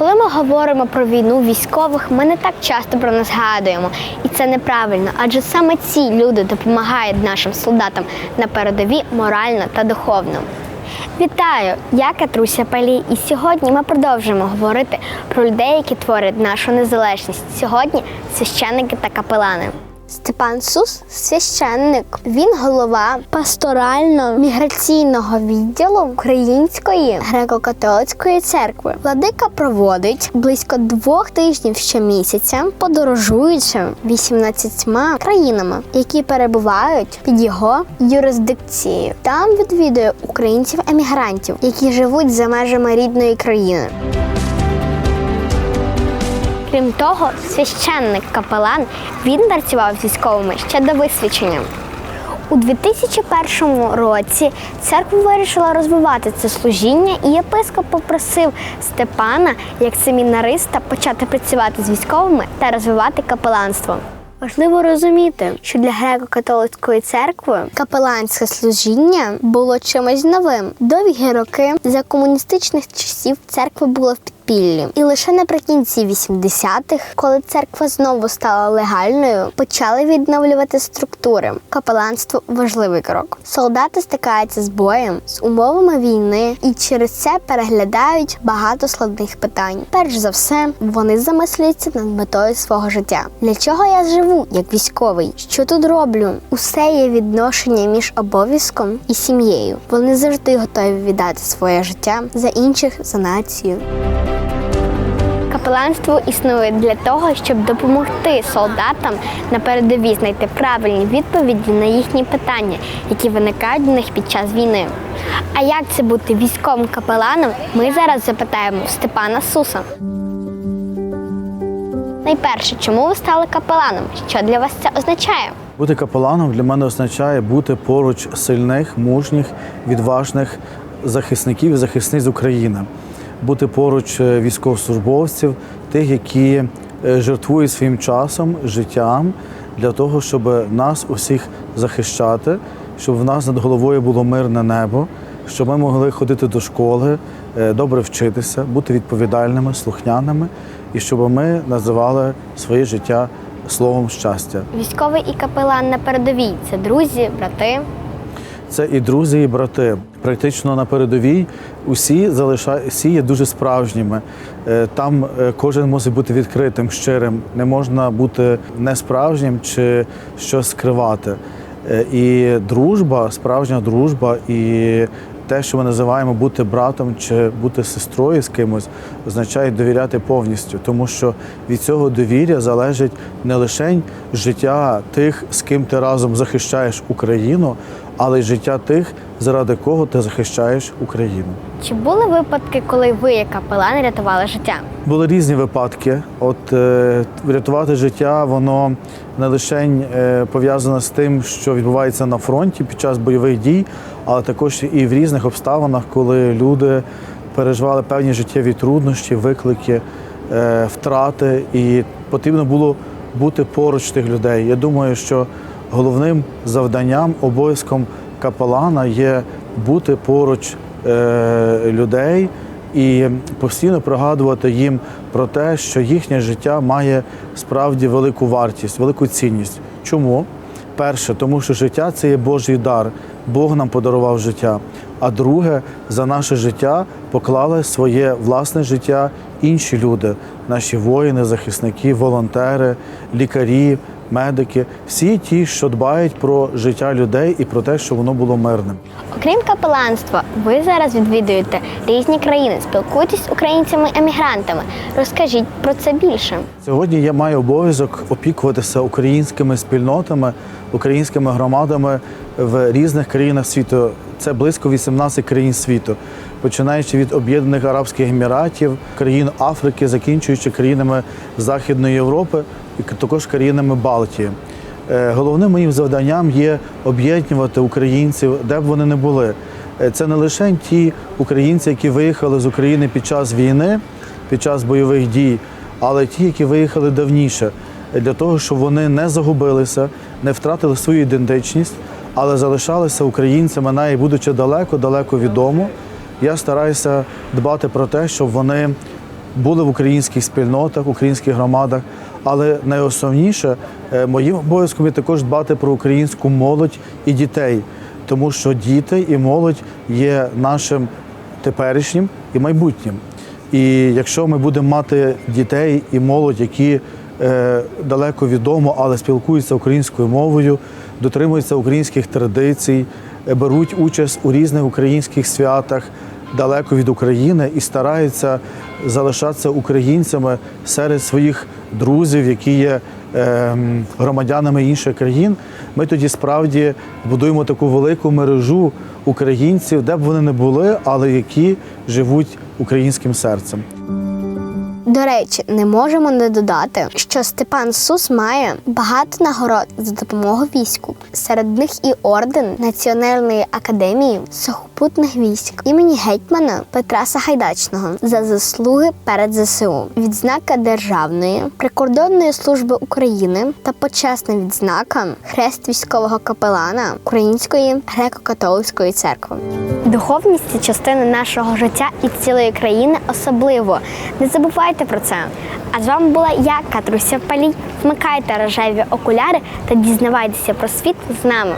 Коли ми говоримо про війну військових, ми не так часто про нас згадуємо, і це неправильно, адже саме ці люди допомагають нашим солдатам на передовій морально та духовно. Вітаю! Я Катруся Палій, і сьогодні ми продовжуємо говорити про людей, які творять нашу незалежність. Сьогодні священники та капелани. Степан Сус священник. Він голова пасторально-міграційного відділу Української греко-католицької церкви. Владика проводить близько двох тижнів щомісяця, подорожуючи 18 країнами, які перебувають під його юрисдикцією. Там відвідує українців-емігрантів, які живуть за межами рідної країни. Крім того, священник капелан він працював з військовими ще до висвячення. У 2001 році церква вирішила розвивати це служіння, і єпископ попросив Степана як семінариста почати працювати з військовими та розвивати капеланство. Важливо розуміти, що для греко-католицької церкви капеланське служіння було чимось новим. Довгі роки за комуністичних часів церква була в підпіллі. І лише наприкінці 80-х, коли церква знову стала легальною, почали відновлювати структури. Капеланство важливий крок. Солдати стикаються з боєм, з умовами війни і через це переглядають багато складних питань. Перш за все, вони замислюються над метою свого життя. Для чого я живу як військовий? Що тут роблю? Усе є відношення між обов'язком і сім'єю. Вони завжди готові віддати своє життя за інших, за націю. Капеланство існує для того, щоб допомогти солдатам на передовій знайти правильні відповіді на їхні питання, які виникають в них під час війни. А як це бути військовим капеланом, ми зараз запитаємо Степана Суса. Найперше, чому ви стали капеланом? Що для вас це означає? Бути капеланом для мене означає бути поруч сильних, мужніх, відважних захисників і захисниць України, бути поруч е, військовослужбовців, тих, які е, жертвують своїм часом, життям для того, щоб нас усіх захищати, щоб в нас над головою було мирне небо, щоб ми могли ходити до школи, е, добре вчитися, бути відповідальними, слухняними, і щоб ми називали своє життя словом щастя. Військовий і капелан на передовій це друзі, брати. Це і друзі, і брати. Практично на передовій усі залишають всі є дуже справжніми. Е, Там е, кожен мусить бути відкритим, щирим. Не можна бути несправжнім чи щось скривати. Е, І дружба, справжня дружба, і те, що ми називаємо бути братом чи бути сестрою з кимось, означає довіряти повністю, тому що від цього довір'я залежить не лише життя тих, з ким ти разом захищаєш Україну, але й життя тих, заради кого ти захищаєш Україну. Чи були випадки, коли ви, як капелан, рятували життя? Були різні випадки. От е, врятувати життя, воно не лише е, пов'язане з тим, що відбувається на фронті під час бойових дій, але також і в різних обставинах, коли люди переживали певні життєві труднощі, виклики, е, втрати, і потрібно було бути поруч тих людей. Я думаю, що головним завданням, обов'язком капелана є бути поруч е, людей і постійно пригадувати їм про те, що їхнє життя має справді велику вартість, велику цінність. Чому? Перше, тому що життя це є Божий дар. Бог нам подарував життя. А друге, за наше життя поклали своє власне життя інші люди, наші воїни, захисники, волонтери, лікарі, медики, всі ті, що дбають про життя людей і про те, щоб воно було мирним. Окрім капеланства, ви зараз відвідуєте різні країни, спілкуєтесь з українцями-емігрантами. Розкажіть про це більше. Сьогодні я маю обов'язок опікуватися українськими спільнотами, українськими громадами в різних країнах світу. Це близько 18 країн світу, починаючи від Об'єднаних Арабських Еміратів, країн Африки, закінчуючи країнами Західної Європи і також країнами Балтії. Е, Головним моїм завданням є об'єднувати українців, де б вони не були. Е, Це не лише ті українці, які виїхали з України під час війни, під час бойових дій, але ті, які виїхали давніше, для того, щоб вони не загубилися, не втратили свою ідентичність, але залишалися українцями, навіть будучи далеко-далеко від дому. Я стараюся дбати про те, щоб вони були в українських спільнотах, українських громадах. Але найосновніше е, моїм обов'язком є також дбати про українську молодь і дітей, тому що діти і молодь є нашим теперішнім і майбутнім. І якщо ми будемо мати дітей і молодь, які е, далеко відомо, але спілкуються українською мовою, дотримуються українських традицій, е, беруть участь у різних українських святах далеко від України і стараються залишатися українцями серед своїх друзів, які є ем, громадянами інших країн, ми тоді справді будуємо таку велику мережу українців, де б вони не були, але які живуть українським серцем. До речі, не можемо не додати, що Степан Сус має багато нагород за допомогу війську. Серед них і орден Національної академії сухопутних військ імені гетьмана Петра Сагайдачного за заслуги перед ЗСУ, відзнака Державної прикордонної служби України та почесна відзнака Хрест військового капелана Української греко-католицької церкви. Духовність це частина нашого життя і цілої країни особливо. Не забувайте про це. А з вами була я, Катруся Палій. Вмикайте рожеві окуляри та дізнавайтеся про світ з нами.